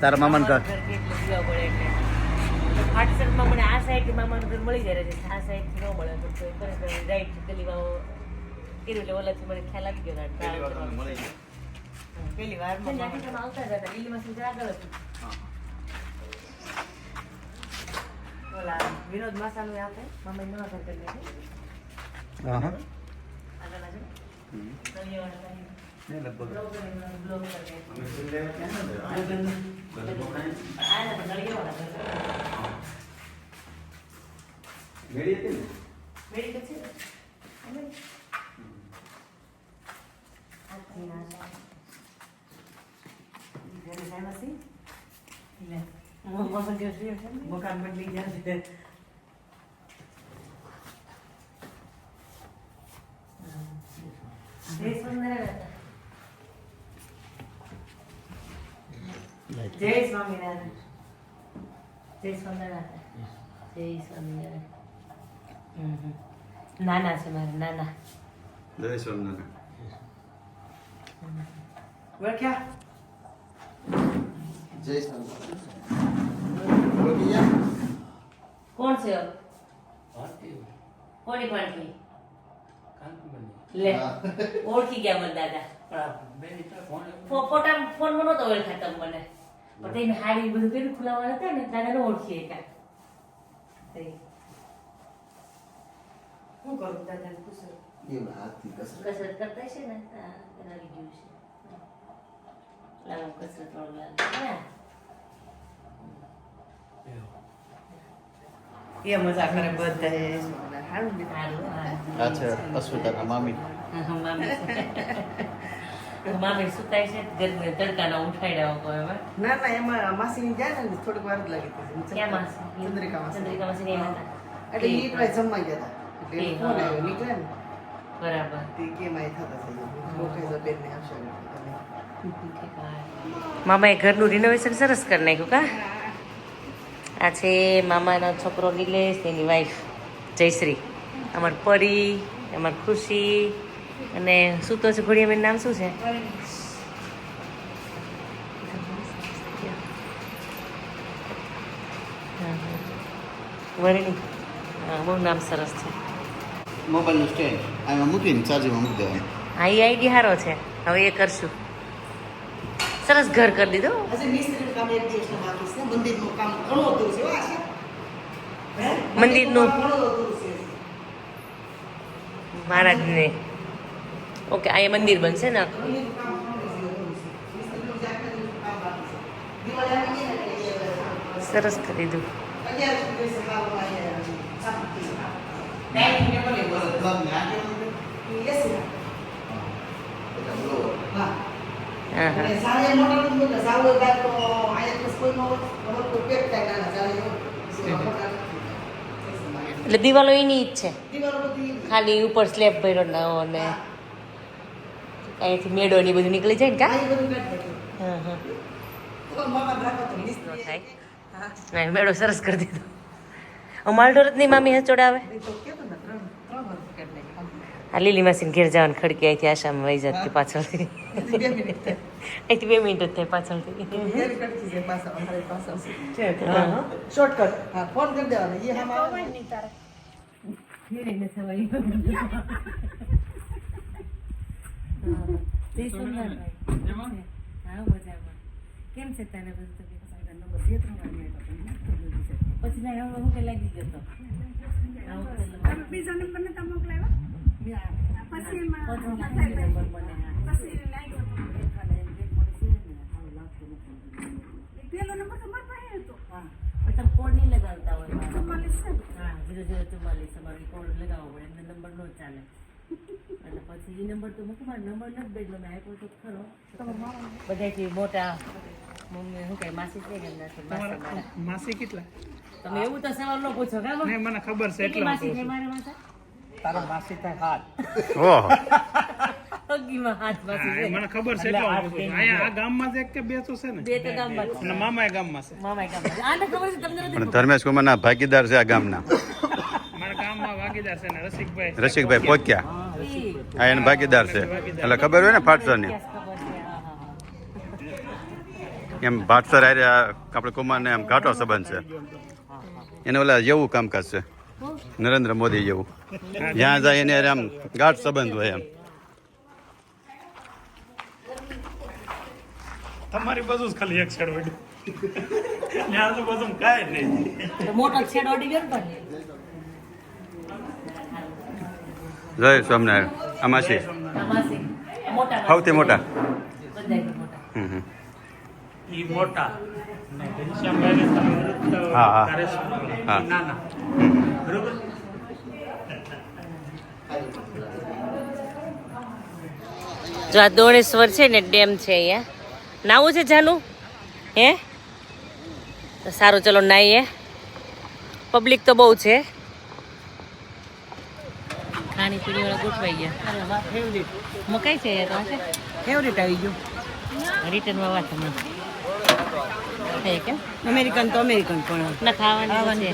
તારા મામાનું ઘર. એટલે. મને આ સાઈડ મામાનું ઘર મળી જાય છે આ સાઈડ ન મળે તો તો રાઈટ ગલીમાં કર્યું એટલે ઓલાથી મને ખ્યાલ આવી ગયો પહેલી વાર આવતા જતા લીલીમાં સુધી આગળ હતું. ઓલા વિનોદ માસાનું આપે મામા નવા ઘર કરી નાખ્યું. હા હા. આગળ આગળ હમ. તળિયાવાળા કરી. ને લગભગ બ્લોગ કરીને બ્લોગ કરી નાખ્યું. આ ને. મેડિકલ છે ને? અમે? આજથી ના જાય. ઘરે જાય નથી? લે. મો- મોસમ કેવું છે? મકાન બદલી ગયા છે. સ્વામિનારાયણ જય સ્વામિનારાયણ જય સ્વામિનારાયણ. નાના છે મારા નાના જય સ્વામિનારાયણ ઓળખ્યા જય સ્વામી કોણ છે કોની પાણી લે ઓળખી ગયા મને દાદા ફો- ફોટા ફોનમાં નહોતો ઓળખાતા મને પણ તેને હાડી બધું કર્યું ખુલાવા હતા ને દાદાને ઓળખીએ એકા શું કરું દાદાને પૂછો એવું હાથથી કસરત કસરત કરતા છે ને હા કરાવી ગયું છે લાવો કસરત વાળું લાગે હા. એ મજા કરે બધા સારું ને હારું, હારું. આ છે અશ્વિતાના મામી હા, મામી મામી સુતાય છે ગરમી તડકાના ઉઠાડ્યા કોઈ એમાં ના ના એમાં માસી જાય ને થોડીક વાર જ લાગી હતી ક્યાં માસી? ચંદ્રિકા માસી. ચંદ્રિકા માસી ને એટલે ઈ જમવા ગયા હતા. એટલે એ, ફોન આવ્યો નીકળે ને. બરાબર. તે કેમ આય થતા થઈ રોકાઈ બેન ને આવશે મામાએ ઘરનું રિનોવેશન સરસ કરી નાખ્યું કા? આ છે મામાનો છોકરો નિલેશ એની વાઈફ જયશ્રી. અમાર પરી અમાર ખુશી અને શું તો છે ઘોડિયાબેન નામ શું છે? વરણી. બહુ નામ સરસ છે. મોબાઈલનું સ્ટેન્ડ. આ મૂકીને ચાર્જિંગમાં મૂકી દેવાનું. હા એ આઈડી સારો છે. હવે એ કરશું. સરસ ઘર કરી દીધું. મંદિરનું મહારાજને. ઓકે એ મંદિર બનશે ને સરસ કરી અહીંયા અહીંયા નથી. એટલે દિવાલો એની જ છે. ખાલી ઉપર સ્લેબ ભર્યો અને અહીંયાથી મેળો ને બધું નીકળી જાય ને કા. હા હા તો મામા રાખો તો ન મિસ્ત્રી થાય. મેળો સરસ કરી દીધો. અમાલઢોરતની મામી હચોડાવે. આ લીલી માસીને ઘેર જવાનું ખડકી અહીંથી આશામાં વહી જતી પાછળથી. અહીંથી બે મિનિટ જ થાય પાછળથી. અમારે. શોર્ટકટ હા ફોન કરી દેવાનો. હા. કેમ છે તને બધું? પછી ના હવે હું કે લાગી ગયો તો બીજો નંબર નતા મોકલાવ્યો. પછી નંબર મને. પછી પેલો નંબર તો પાસે હતો. હા. પણ તમે કોડ નહીં લગાવતા હોય. ચુમ્માલીસ ને. હા જીરો જીરો ચુમ્માલીસ. તમારે કોડ લગાવવો પડે એમને નંબર ન ચાલે. એટલે પછી એ નંબર તો મૂકું નંબર નથી બદલો મેં આપ્યો તો ખરો. બધાથી મોટા મમ્મી શું કહે માસી છે કે એમના માસી કેટલા? તમે એવું તો સવાલ ન પૂછો કા નહીં મને ખબર છે એટલે માસી છે મારા માસા તારો માસી થાય હાથ ઓહો. અગીમાં હાથ માસી છે. મને ખબર છે એટલે હું પૂછું. છું. અહીંયા આ ગામમાં જ એક કે બે તો છે ને? બે તો ગામમાં છે. અને મામા ગામમાં છે. મામાય ગામમાં આને ખબર છે તમને પણ ધર્મેશ કુમારના ભાગીદાર છે આ ગામના મારા ગામમાં વાગીદાર છે ને રસિકભાઈ. પોક્યા. આ એને ભાગીદાર છે. એટલે ખબર હોય ને ફાટસરની એમ ભાટસર આપણે કુમારને એમ ઘાટો સંબંધ છે. એને ઓલા જેવું કામકાજ છે. નરેન્દ્ર મોદી જેવું. જ્યાં જાય એને આમ ગાઢ સંબંધ હોય એમ. તમારી બધું જ ખાલી એક છેડ વળ્યું ત્યાં તો બધું કાંઈ જ નહીં. મોટો છેડ અડી ગયો ને પણ જય સ્વામિનારાયણ. આમાં છે? સૌથી મોટા. મોટા. હા, હા. હા. જો આ દોણેશ્વર છે ને ડેમ છે અહીંયા. નાવું છે જાનું હે? સારું ચલો નાહીએ પબ્લિક તો બહુ છે. ખાણી પીણી વાળા ગોઠવાઈ ગયા. મકાઈ છે યાર પાસે ફેવરેટ આવી ગયું. રિટર્નમાં વાત તમે છે કેમ અમેરિકન તો અમેરિકન પણ ના ખાવાની છે.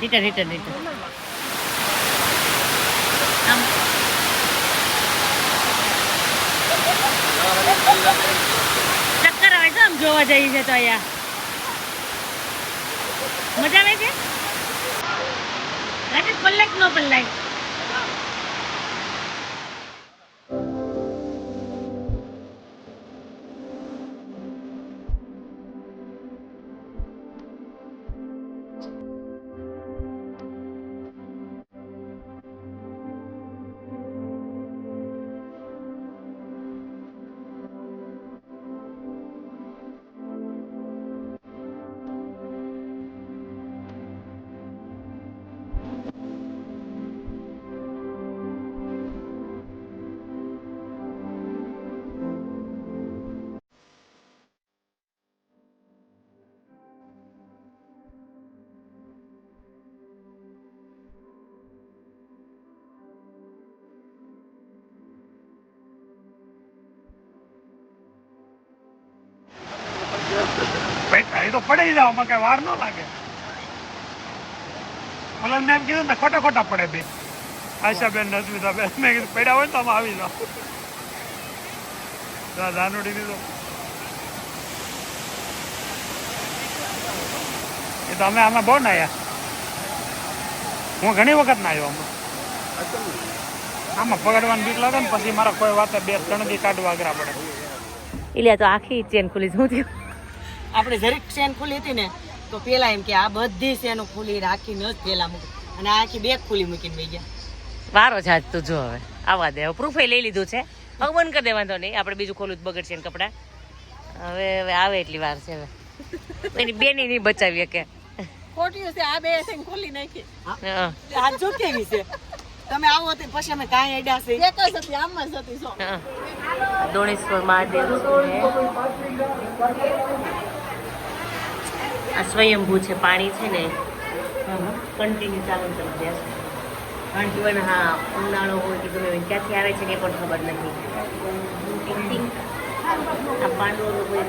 રિટર્ન રિટર્ન રિટર્ન આમ. ચક્કર આવે છે આમ જોવા જઈએ છે તો અહીંયા. મજા આવે છે? રાજેશ પલ્લાય કે ન પલ્લાય એ તો પડી જાવમાં કઈ વાર ન લાગે. મતલબ મેં એમ કીધું ને, ખોટા ખોટા પડે બે. આશાબેન ને અસ્મિતાબેન મેં કીધું, પડ્યા હોય ને તો આમાં આવી જાઓ. ધાનુડી દીધો એ તો અમે આમાં બહુ નાયા હું ઘણી વખત નાયો આમાં. આમાં પકડવાની બીક લાગે ને, પછી મારા કોઈ વાતે બે ત્રણ દી કાઢવા અઘરા પડે. એટલે તો આખી ચેન ખુલી શું થયું? આપણે જરીક સેન ખુલી હતી ને તો પેલા એમ કે આ બધી સેનો ખુલી રાખીને જ પેલા મૂકી. અને આખી બેગ ખુલી મૂકીને બે ગયા. વારો છે આજ તું જો હવે. આવા દે. પ્રૂફે લઈ લીધું છે. હવે બંધ કરી દે વાંધો નહીં. આપણે બીજું ખોલું જ બગડશે ને કપડાં. હવે હવે આવે એટલી વાર છે હવે. એની બેની નહીં બચાવીએ કે. ખોટી છે. આ બે છે ખોલી નાખી. હા. આ જો કેવી છે? તમે આવો તે પછી અમે કાંઈ અડ્યા છે. એક જ હતી આમ જ હતી સો દોણેશ્વર મહાદેવ આ સ્વયંભૂ છે પાણી છે ને કન્ટિન્યુ ચાલુ ચાલુ છે. કારણ કે મને હા ઉનાળો હોય કે ગમે ક્યાંથી આવે છે ને પણ ખબર નથી આ પાંડવો કોઈ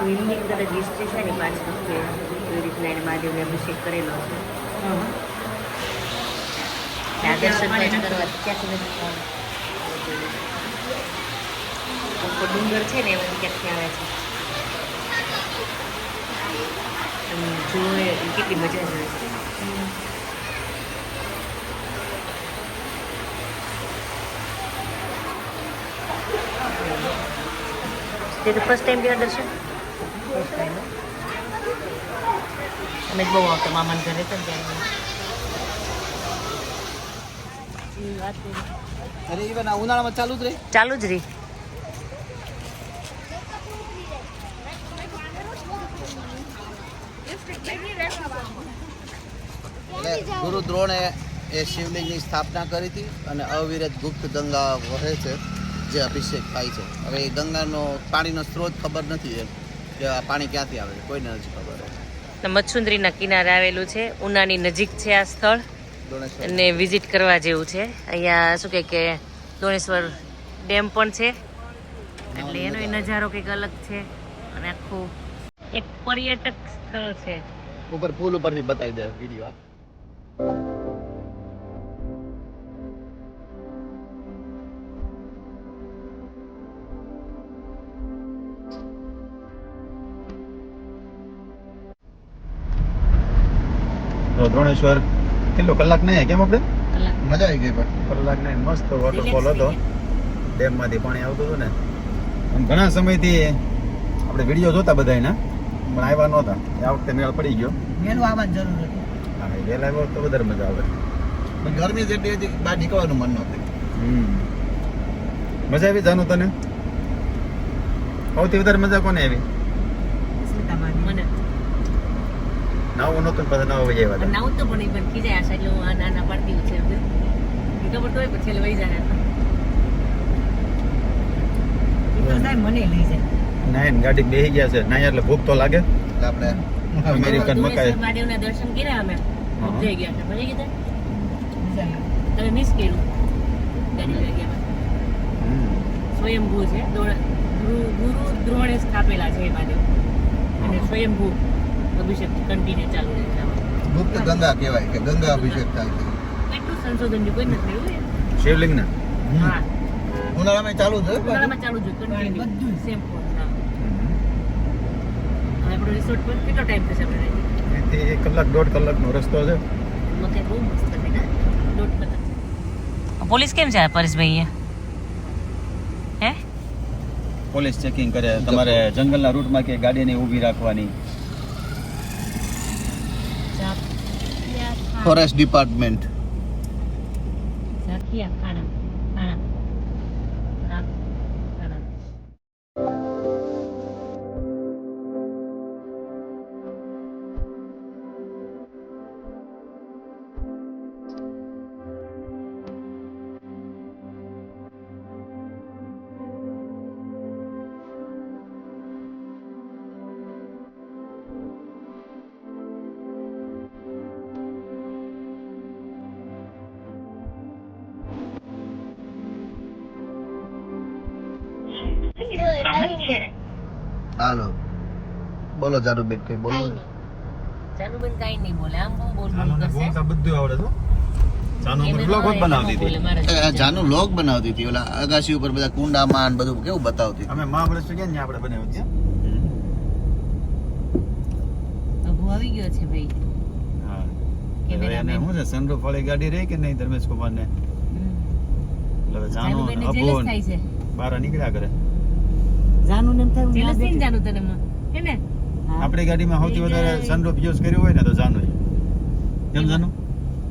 બિલ્ડિંગ કદાચ હિસ્ટ્રી છે ને પાછળ કે એવી રીતના એને મહાદેવને અભિષેક કરેલો છે. દર્શન કરવા ક્યાંથી નથી. ડુંગર છે ને એમાંથી ક્યાંથી આવે છે? જોવે કેટલી મજા આવે તે તો ફર્સ્ટ ટાઈમ ગયા દર્શન અમે બહુ આવતા મામાને ઘરે ને ત્યારે અરે ઇવન ઉનાળામાં ચાલુ જ રહે. ચાલુ જ રહી. ગુરુ દ્રોણે એ શિવલિંગની સ્થાપના કરી હતી અને અવિરત ગુપ્ત ગંગા વહે છે જે અભિષેક થાય છે. હવે એ ગંગાનો પાણીનો સ્ત્રોત ખબર નથી એમ કે આ પાણી ક્યાંથી આવે છે કોઈને નથી ખબર મચ્છુંદ્રીના કિનારે આવેલું છે ઉનાની નજીક છે આ સ્થળ. અને વિઝિટ કરવા જેવું છે. અહીંયા શું કહે કે દોણેશ્વર ડેમ પણ છે. એટલે એનો નજારો કંઈક અલગ છે. અને આખું એક પર્યટક સ્થળ છે. ઉપર પુલ ઉપરથી બતાવી દે વીડિયો દ્રોણેશ્વર કેટલો કલાક નહીં કેમ આપણે? મજા આવી ગઈ પણ. કલાક નહીં મસ્ત વોટરફોલ હતો. ડેમ ડેમમાંથી પાણી આવતું હતું ને. ઘણા સમયથી આપણે વીડિયો જોતા બધા એના પણ આવ્યા નહોતા. એ આ વખતે મેળ પડી ગયો. વહેલું આવવાની જરૂર હતી. હા એ વહેલા આવ્યો તો વધારે મજા આવે. પણ ગરમી જેટલી હતી બહાર નીકળવાનું મન નહોતું મજા આવી જાનું તને? સૌથી વધારે મજા કોને આવી? મને. નાવું નહોતું પછી નાવ વહી આવ્યા નાવું તો પણ એ પણ ખીજાય આ સાઈડ હું આ નાના પાડતી છે ખબર તો હોય પછી વહી જાય. મને લઈ જાય. નાઈન ગાડી બેસી ગયા છે. નાયા એટલે ભૂખ તો લાગે. આપણે અમેરિકન મકાઈ. મહાદેવના દર્શન કર્યા અમે. જઈ ગયા હતા. મજા ગયા તમે મિસ કર્યું. ગાડી લઈ ગયા સ્વયંભૂ છે. ગુરુ ગુરુ દ્રોણે સ્થાપેલા છે એ મહાદેવ. અને. સ્વયંભૂ અભિષેક કન્ટિન્યુ ચાલુ રહે છે ગુપ્ત ગંગા કહેવાય કે ગંગા અભિષેક થાય છે. કેટલું સંશોધન જો કોઈ નથી થયું એ. શિવલિંગ ના હા. ઉનાળામાં ચાલુ છે ઉનાળામાં ચાલુ છે કન્ટિન્યુ સેમ આપણો રિસોર્ટ પર કેટલો ટાઈમ થશે આપણે એક કલાક દોઢ કલાકનો રસ્તો છે. મકાઈ બહુ મસ્ત છે દોઢ કલાક. પોલીસ કેમ છે પરેશભાઈ હે? પોલીસ ચેકિંગ કરે. તમારે જંગલના રૂટમાં કે ગાડી નહીં ઊભી રાખવાની? ફોરેસ્ટ ડિપાર્ટમેન્ટ ઝાકિયા હાલો. બોલો જારુબેન કઈ બોલો. જાનુબેન કાંઈ નહીં બોલે. આમ બહુ બોલ બોલ કરશે બધું આવડે તો. જાનું લોક બનાવતી હતી. ઓલા અગાસી ઉપર બધા કુંડામાં બધું કેવું બતાવતી અમે આપણે બનાવ્યું આવી ગયો છે ભાઈ. હા. કેમેરામેન. છે સનરૂફ વાળી ગાડી રહી કે નહીં ધર્મેશ કુમાર ને. એટલે જાનો છે. બહાર નીકળ્યા કરે. જાનું એમ થયું જેલસ થઈ જાનું તને મ- હે ને? આપણી ગાડીમાં સૌથી વધારે સનરૂફ યુઝ કર્યો હોય ને તો જાનું કેમ જાનું?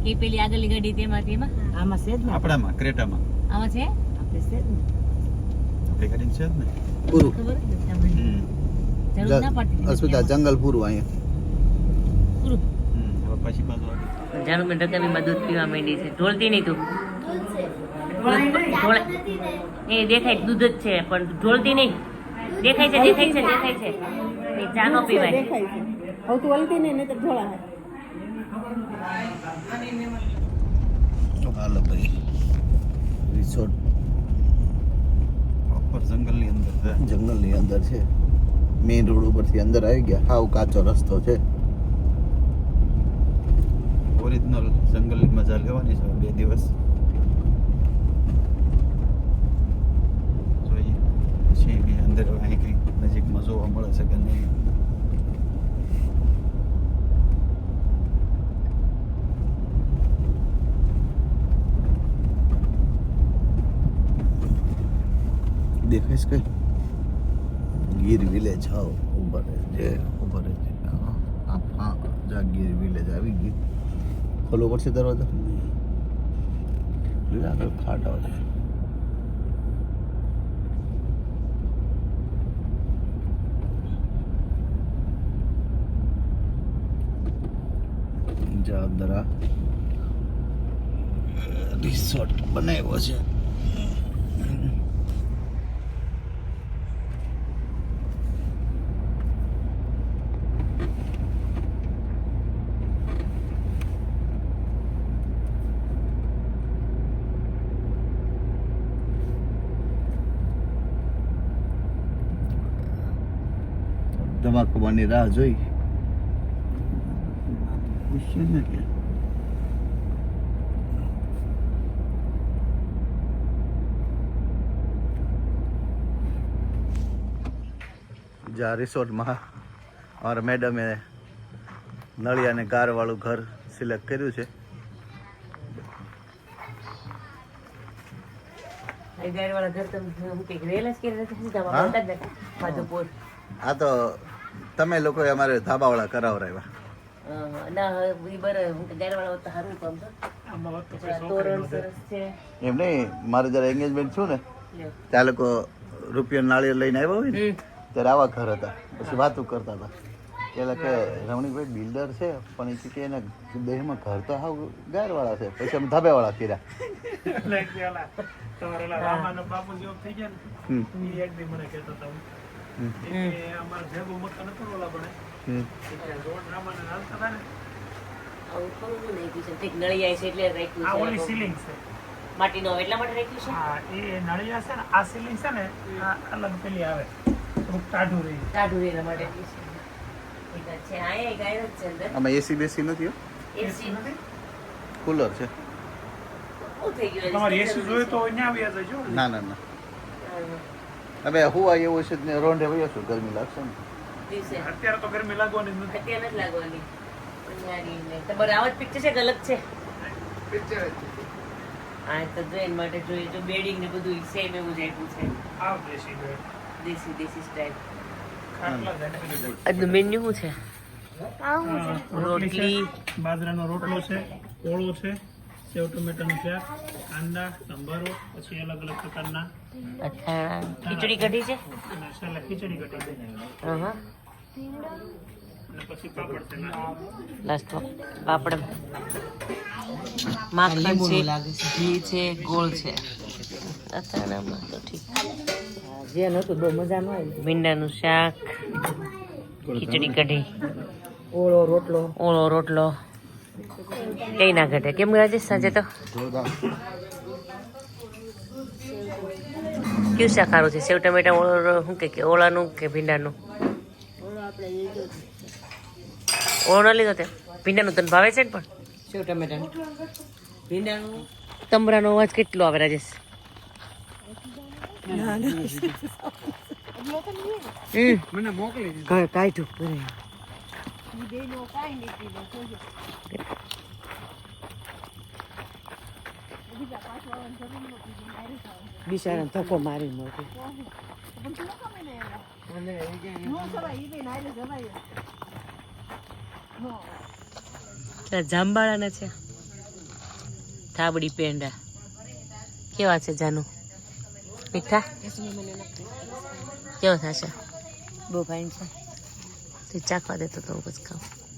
કે પેલી આગળની ગાડી તેમાં તેમાં? આમાં છે જ ને. આપણામાં ક્રેટામાં. આમાં છે? આપણે છે જ ને. આપણી ગાડી છે જ ને. પૂરું. ખબર જ નથી આપણને. હમ. જરૂર ના પડતી અસ્મિતા જંગલ પૂરું અહીંયા. પૂરું. હવે પછી પાછું આગળ. જાનુબેન રકાબીમાં દૂધ પીવા માંડી છે. ઢોલતી નહીં તું. ઢોળે એ દેખાય દૂધ જ છે પણ ઢોળતી નહીં. દેખાય છે દેખાય છે દેખાય છે. ચા નો પીવાય. દેખાય છે. હવે તું હલતી ને નહીં તો ઢોળા હાલો ભાઈ. રિસોર્ટ પ્રોપર જંગલની અંદર છે. જંગલની અંદર છે. મેઇન રોડ ઉપરથી અંદર આવી ગયા. હાવ કાચો રસ્તો છે. ઓરિજિનલ જંગલની મજા લેવાની છે બે દિવસ જોઈએ પછી બી અંદર અહીં કંઈક નજીકમાં જોવા મળે છે કે નહીં દેખાય છે કઈ ગીર વિલેજ હાવ ઉપર છે ઉપર છે હા હા, હા જા ગીર વિલેજ આવી ગઈ ખોલવો પડશે દરવાજો લીલા આગળ ખાટ આવે છે અંદર આ રિસોર્ટ બનાવ્યો છે. ધમાકવાની રાહ જોઈ? પૂછ્યું ને કે જ્યાં રિસોર્ટમાં અમારા મેડમે નળિયા અને ગારવાળું ઘર સિલેક્ટ કર્યું છે. જ આ તો તમે લોકોએ અમારે ધાબાવાળા કરાવરાવ્યા એમ નહીં? મારે જ્યારે એંગેજમેન્ટ છું ને. ત્યાં લોકો રૂપિયા નાળિયેર લઈને આવ્યા હોય ને ત્યારે આવા ઘર હતા. પછી વાતો કરતા હતા. એટલે કે રમણીકભાઈ બિલ્ડર છે પણ એ કે એના દેહમાં ઘર તો હાવ ગાયરવાળા છે. પછી અમે ધાબાવાળા કર્યા. માટીનો એટલા માટે રાખ્યું છે? હા એ નળિયા છે ને આ સીલિંગ છે ને અલગ પેલી આવે. આમાં એસી બેસી નથી કુલર છે. શું થઈ ગયું? એસી જોઈએ તો અહીંયા આવી જજો. ના ના ના. હવે હું આ એવું છે રોંઢે વયો છું ગરમી લાગશે ને. દિવસે. અત્યારે તો ગરમી લાગવાની નથી. અત્યારે નથી લાગવાની. પંજારી ને. તમારે આવા જ પિક્ચર છે પિક્ચર છે? આ તો જો માટે જોઈએ. જો બેડિંગ ને બધું સેમ એવું જ આપ્યું છે. આ દેશી બેડ દેશી દેશી આપ્યા. આજનું મેન્યુ શું છે? રોટલી બાજરાનો રોટલો છે ઓળો છે સેવ ટમેટાનું શાક કાંદા સંભારો પછી અલગ અલગ પ્રકારના ખીચડી કઢી છે? ખીચડી કઢી છે. લાસ્ટમાં પાપડ. માખણ છે ઘી છે ગોળ છે. અથાણામાં તો ઠીક. જે નહોતું બહુ મજાનું હોય ભીંડાનું શાક ખીચડી કઢી. ઓળો રોટલો. ઓળો રોટલો. કઈ ના ઘટે. કેમ રાજેશ સાંજે તો? કયું શાક સારું છે? સેવ ટમેટા ઓળો શું કે કે ઓળાનું કે ભીંડાનું? ઓળો ન લીધો તે. ભીંડાનું તને ભાવે છે ને પણ? સેવ ટમેટાનું? ભીંડાનું? તમરાનો અવાજ કેટલો આવે રાજેશ? મને મોકલી કાંઈ કાઢ્યું બિચારા ધક્કો મારી મોટી જાંબાળાના છે થાબડી પેંડા કેવા છે જાનુ મીઠા કેવો થશે બહુ ફાઇન છે તે ચાખવા દેતો તો પછી ખાઉં